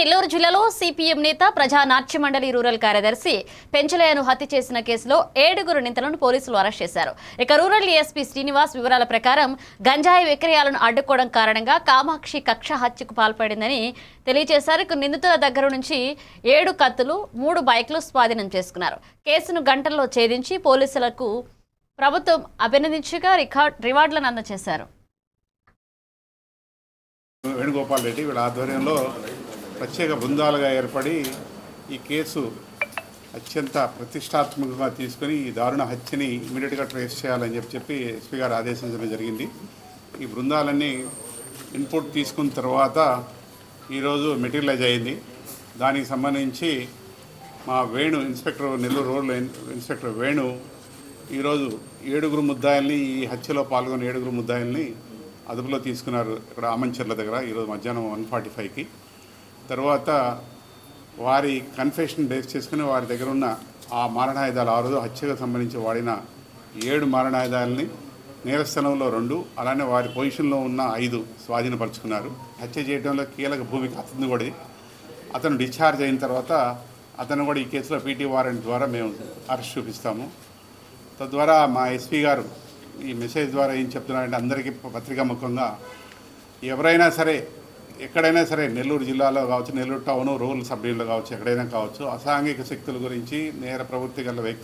నెల్లూరు జిల్లాలో సిపిఎం నేత ప్రజా నాట్యమండలి రూరల్ కార్యదర్శి పెంచలయ్యను హత్య చేసిన కేసులో ఏడుగురు నేతలను పోలీసులు అరెస్ట్ చేశారు. ఇక రూరల్ ఏఎస్పీ శ్రీనివాస్ వివరాల ప్రకారం గంజాయి విక్రయాలను అడ్డుకోవడం కారణంగా కామాక్షి కక్ష హత్యకు పాల్పడిందని తెలియజేశారు. ఇక నిందితుల దగ్గర నుంచి ఏడు కత్తులు మూడు బైక్లు స్వాధీనం చేసుకున్నారు. కేసును గంటల్లో ఛేదించి పోలీసులకు ప్రభుత్వం అభినందించగా రికార్డ్ రివార్డులను అందజేశారు. వేణుగోపాల్ రెడ్డి వీళ్ళ ఆధ్వర్యంలో ప్రత్యేక బృందాలుగా ఏర్పడి ఈ కేసు అత్యంత ప్రతిష్టాత్మకంగా తీసుకొని ఈ దారుణ హత్యని ఇమీడియట్గా ట్రేస్ చేయాలని చెప్పి చెప్పి ఎస్పీ గారు ఆదేశించడం జరిగింది. ఈ బృందాలన్నీ ఇన్పుట్ తీసుకున్న తర్వాత ఈరోజు మెటీరియలైజ్ అయింది. దానికి సంబంధించి మా వేణు ఇన్స్పెక్టర్ నెల్లూరు రోడ్లో ఇన్స్పెక్టర్ వేణు ఈరోజు ఏడుగురు ముద్దాయిల్ని ఈ హత్యలో పాల్గొన్న ఏడుగురు ముద్దాయిల్ని అదుపులో తీసుకున్నారు. ఇక్కడ ఆమంచర్ల దగ్గర ఈరోజు మధ్యాహ్నం వన్ ఫార్టీ ఫైవ్కి. తర్వాత వారి కన్ఫెషన్ బేస్ చేసుకుని వారి దగ్గర ఉన్న ఆ మారణాయుధాలు ఆ రోజు హత్యకు సంబంధించి వాడిన ఏడు మారణాయుధాలని నేరస్థలంలో రెండు అలానే వారి పొజిషన్లో ఉన్న ఐదు స్వాధీనపరుచుకున్నారు. హత్య చేయడంలో కీలక భూమిక అతను కూడా అతను డిశ్చార్జ్ అయిన తర్వాత అతను కూడా ఈ కేసులో పీటీ వారెంట్ ద్వారా మేము అరెస్ట్ చూపిస్తాము. తద్వారా మా ఎస్పీ గారు ఈ మెసేజ్ ద్వారా ఏం చెప్తున్నారంటే అందరికీ పత్రికా ముఖంగా ఎవరైనా సరే ఎక్కడైనా సరే నెల్లూరు జిల్లాలో కావచ్చు నెల్లూరు టౌన్ రూరల్ సబ్ డివిజన్లో కావచ్చు ఎక్కడైనా కావచ్చు అసాంఘిక శక్తుల గురించి నేర ప్రవృత్తి గల వ్యక్తులు